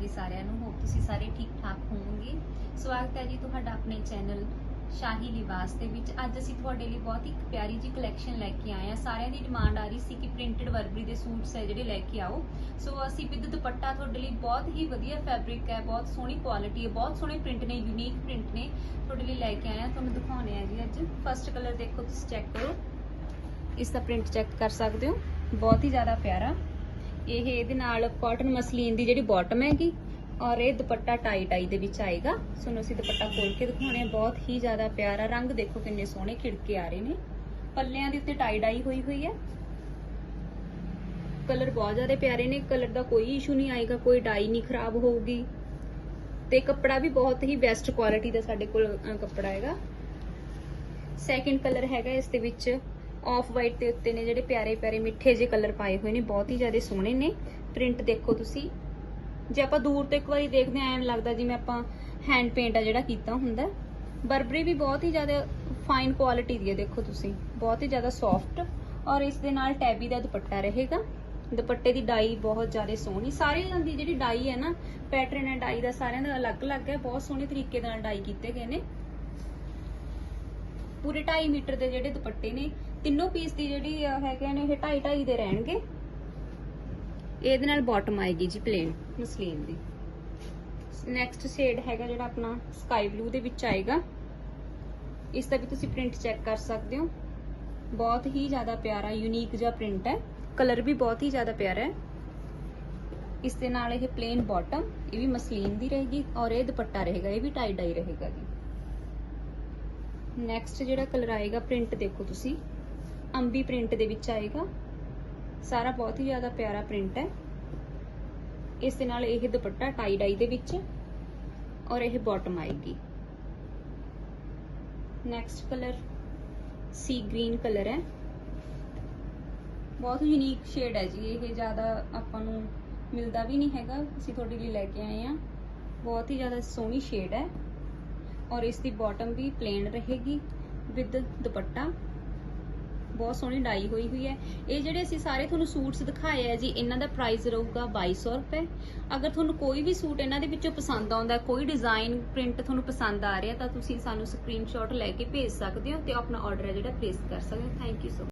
ਜੀ ਸਾਰਿਆਂ ਨੂੰ। ਹੋਪ ਤੁਸੀਂ ਸਾਰੇ ਠੀਕ ਠਾਕ ਹੋਵੋਗੇ। ਸਵਾਗਤ ਹੈ ਜੀ ਤੁਹਾਡਾ ਆਪਣੇ ਚੈਨਲ ਸ਼ਾਹੀ ਲਿਬਾਸ ਦੇ ਵਿੱਚ। ਅੱਜ ਅਸੀਂ ਤੁਹਾਡੇ ਲਈ ਬਹੁਤ ਹੀ ਪਿਆਰੀ ਜੀ ਕਲੈਕਸ਼ਨ ਲੈ ਕੇ ਆਏ ਆ ਸਾਰਿਆਂ ਦੀ ਡਿਮਾਂਡ ਆ ਰਹੀ ਸੀ ਕਿ ਪ੍ਰਿੰਟਡ ਵਰਬਰੀ ਦੇ ਸੂਟਸ ਹੈ ਜਿਹੜੇ ਲੈ ਕੇ ਆਓ। ਸੋ ਅਸੀਂ ਵਿਦ ਦੁਪੱਟਾ ਤੁਹਾਡੇ ਲਈ ਬਹੁਤ ਹੀ ਵਧੀਆ ਫੈਬਰਿਕ ਹੈ, ਬਹੁਤ ਸੋਹਣੀ ਕੁਆਲਿਟੀ ਹੈ, ਬਹੁਤ ਸੋਹਣੇ ਪ੍ਰਿੰਟ ਨੇ ਯੂਨੀਕ ਪ੍ਰਿੰਟ ਨੇ ਤੁਹਾਡੇ ਲਈ ਲੈ ਕੇ ਆਏ ਆ ਤੁਹਾਨੂੰ ਦਿਖਾਉਣੇ ਆ ਜੀ ਅੱਜ। ਫਸਟ ਕਲਰ ਦੇਖੋ, ਤੁਸੀਂ ਚੈੱਕ ਕਰੋ। ਇਸ ਦਾ ਪ੍ਰਿੰਟ ਚੈੱਕ ਕਰ ਸਕਦੇ ਹੋ। ਬਹੁਤ ਹੀ ਜ਼ਿਆਦਾ ਪਿਆਰਾ। ਇਹ ਇਹਦੇ ਨਾਲ ਕਾਟਨ ਮਸਲੀਨ ਦੀ ਜਿਹੜੀ ਬਾਟਮ ਹੈਗੀ, ਔਰ ਇਹ ਦੁਪੱਟਾ ਟਾਈ ਟਾਈ ਦੇ ਵਿੱਚ ਆਏਗਾ। ਤੁਹਾਨੂੰ ਅਸੀਂ ਦੁਪੱਟਾ ਖੋਲ ਕੇ ਦਿਖਾਉਣੇ ਬਹੁਤ ਹੀ ਜ਼ਿਆਦਾ ਪਿਆਰਾ ਰੰਗ ਦੇਖੋ ਕਿੰਨੇ ਸੋਹਣੇ ਖਿੜਕੇ ਆ ਰਹੇ ਨੇ। ਪੱਲਿਆਂ ਦੇ ਉੱਤੇ ਟਾਈ ਡਾਈ ਹੋਈ ਹੋਈ ਹੈ। ਕਲਰ ਬਹੁਤ ਜ਼ਿਆਦਾ ਪਿਆਰੇ ਨੇ। ਕਲਰ ਦਾ ਕੋਈ ਇਸ਼ੂ ਨਹੀਂ ਆਏਗਾ, ਕੋਈ ਡਾਈ ਨਹੀਂ ਖਰਾਬ ਹੋਊਗੀ। ਤੇ ਕੱਪੜਾ ਵੀ ਬਹੁਤ ਹੀ ਬੈਸਟ ਕੁਆਲਿਟੀ ਦਾ ਸਾਡੇ ਕੋਲ ਕੱਪੜਾ ਹੈਗਾ। ਸੈਕਿੰਡ ਕਲਰ ਹੈਗਾ ਇਸ ਦੇ ਵਿੱਚ। ਆਫ ਵਾਈਟ ਦੇ ਉੱਤੇ ਨੇ ਜਿਹੜੇ ਪਿਆਰੇ ਪਿਆਰੇ ਮਿੱਠੇ ਜਿਹੇ ਕਲਰ ਪਾਏ ਹੋਏ ਨੇ, ਬਹੁਤ ਹੀ ਜ਼ਿਆਦਾ ਸੋਹਣੇ ਨੇ। ਪ੍ਰਿੰਟ ਦੇਖੋ ਤੁਸੀਂ। ਜੇ ਆਪਾਂ ਦੂਰ ਤੋਂ ਇੱਕ ਵਾਰੀ ਦੇਖਦੇ ਆਂ ਐਂ ਲੱਗਦਾ ਜਿਵੇਂ ਆਪਾਂ ਹੈਂਡ ਪੇਂਟ ਆ ਜਿਹੜਾ ਕੀਤਾ ਹੁੰਦਾ। ਬਰਬਰੀ ਵੀ ਬਹੁਤ ਹੀ ਜ਼ਿਆਦਾ ਫਾਈਨ ਕੁਆਲਿਟੀ ਦੀ ਹੈ, ਦੇਖੋ ਤੁਸੀਂ। ਬਹੁਤ ਹੀ ਜ਼ਿਆਦਾ ਸੌਫਟ ਔਰ ਇਸ ਦੇ ਨਾਲ ਟੈਬੀ ਦਾ ਦੁਪੱਟਾ ਰਹੇਗਾ। ਦੁਪੱਟੇ ਦੀ ਡਾਈ ਬਹੁਤ ਜ਼ਿਆਦਾ ਸੋਹਣੀ। ਸਾਰਿਆਂ ਦੀ ਜਿਹੜੀ ਡਾਈ ਹੈ ਨਾ ਪੈਟਰਨ ਹੈ, ਡਾਈ ਦਾ ਸਾਰਿਆਂ ਦਾ ਅਲੱਗ-ਅਲੱਗ ਹੈ। ਬਹੁਤ ਸੋਹਣੇ ਤਰੀਕੇ ਨਾਲ ਡਾਈ ਕੀਤੇ ਗਏ ਨੇ। ਪੂਰੇ 2.5 ਮੀਟਰ ਦੇ ਜਿਹੜੇ ਦੁਪੱਟੇ ਨੇ ਤਿੰਨੋਂ ਪੀਸ ਦੀ ਜਿਹੜੀ ਹੈਗੇ ਨੇ, ਇਹ 2.5 2.5 ਦੇ ਰਹਿਣਗੇ। ਇਹਦੇ ਨਾਲ ਬਾਟਮ ਆਏਗੀ ਜੀ ਪਲੇਨ ਮਸਲੀਨ ਦੀ। ਨੈਕਸਟ ਸ਼ੇਡ ਹੈਗਾ ਜਿਹੜਾ ਆਪਣਾ ਸਕਾਈ ਬਲੂ ਦੇ ਵਿੱਚ ਆਏਗਾ। ਇਸ ਦਾ ਵੀ ਤੁਸੀਂ ਪ੍ਰਿੰਟ ਚੈੱਕ ਕਰ ਸਕਦੇ ਹੋ। ਬਹੁਤ ਹੀ ਜ਼ਿਆਦਾ ਪਿਆਰਾ ਯੂਨੀਕ ਜਿਹਾ ਪ੍ਰਿੰਟ ਹੈ। ਕਲਰ ਵੀ ਬਹੁਤ ਹੀ ਜ਼ਿਆਦਾ ਪਿਆਰਾ ਹੈ। ਇਸ ਦੇ ਨਾਲ ਇਹ ਪਲੇਨ ਬਾਟਮ ਇਹ ਵੀ ਮਸਲੀਨ ਦੀ ਰਹੇਗੀ ਔਰ ਇਹ ਦੁਪੱਟਾ ਰਹੇਗਾ, ਇਹ ਵੀ ਟਾਈ ਡਾਈ ਰਹੇਗਾ ਜੀ। ਨੈਕਸਟ ਜਿਹੜਾ ਕਲਰ ਆਏਗਾ ਪ੍ਰਿੰਟ ਦੇਖੋ ਤੁਸੀਂ। ਅੰਬੀ ਪ੍ਰਿੰਟ ਦੇ ਵਿੱਚ ਆਏਗਾ। ਸਾਰਾ ਬਹੁਤ ਹੀ ਜ਼ਿਆਦਾ ਪਿਆਰਾ ਪ੍ਰਿੰਟ ਹੈ। ਇਸ ਦੇ ਨਾਲ ਇਹ ਦੁਪੱਟਾ ਟਾਈ ਡਾਈ ਦੇ ਵਿੱਚ ਔਰ ਇਹ ਬਾਟਮ ਆਏਗੀ। ਨੈਕਸਟ ਕਲਰ ਸੀ ਗ੍ਰੀਨ ਕਲਰ ਹੈ। ਬਹੁਤ ਯੂਨੀਕ ਸ਼ੇਡ ਹੈ ਜੀ। ਇਹ ਜ਼ਿਆਦਾ ਆਪਾਂ ਨੂੰ ਮਿਲਦਾ ਵੀ ਨਹੀਂ ਹੈਗਾ। ਅਸੀਂ ਤੁਹਾਡੇ ਲਈ ਲੈ ਕੇ ਆਏ ਆ ਬਹੁਤ ਹੀ ਜ਼ਿਆਦਾ ਸੋਹਣੀ ਸ਼ੇਡ ਹੈ। ਔਰ ਇਸ ਦੀ ਬਾਟਮ ਵੀ ਪਲੇਨ ਰਹੇਗੀ ਵਿਦ ਦੁਪੱਟਾ। ਬਹੁਤ ਸੋਹਣੀ ਡਾਈ ਹੋਈ ਹੋਈ ਹੈ। ਇਹ ਜਿਹੜੇ ਅਸੀਂ ਸਾਰੇ ਤੁਹਾਨੂੰ ਸੂਟਸ ਦਿਖਾਏ ਆ ਜੀ, ਇਹਨਾਂ ਦਾ ਪ੍ਰਾਈਸ ਰਹੂਗਾ 2200 ਰੁਪਏ। ਅਗਰ ਤੁਹਾਨੂੰ ਕੋਈ ਵੀ ਸੂਟ ਇਹਨਾਂ ਦੇ ਵਿੱਚੋਂ ਪਸੰਦ ਆਉਂਦਾ, ਕੋਈ ਡਿਜ਼ਾਈਨ ਪ੍ਰਿੰਟ ਤੁਹਾਨੂੰ ਪਸੰਦ ਆ ਰਿਹਾ, ਤਾਂ ਤੁਸੀਂ ਸਾਨੂੰ ਸਕਰੀਨਸ਼ਾਟ ਲੈ ਕੇ ਭੇਜ ਸਕਦੇ ਹੋ ਤੇ ਆਪਣਾ ਆਰਡਰ ਹੈ ਜਿਹੜਾ ਪਲੇਸ ਕਰ ਸਕਦੇ ਹੋ। Thank you so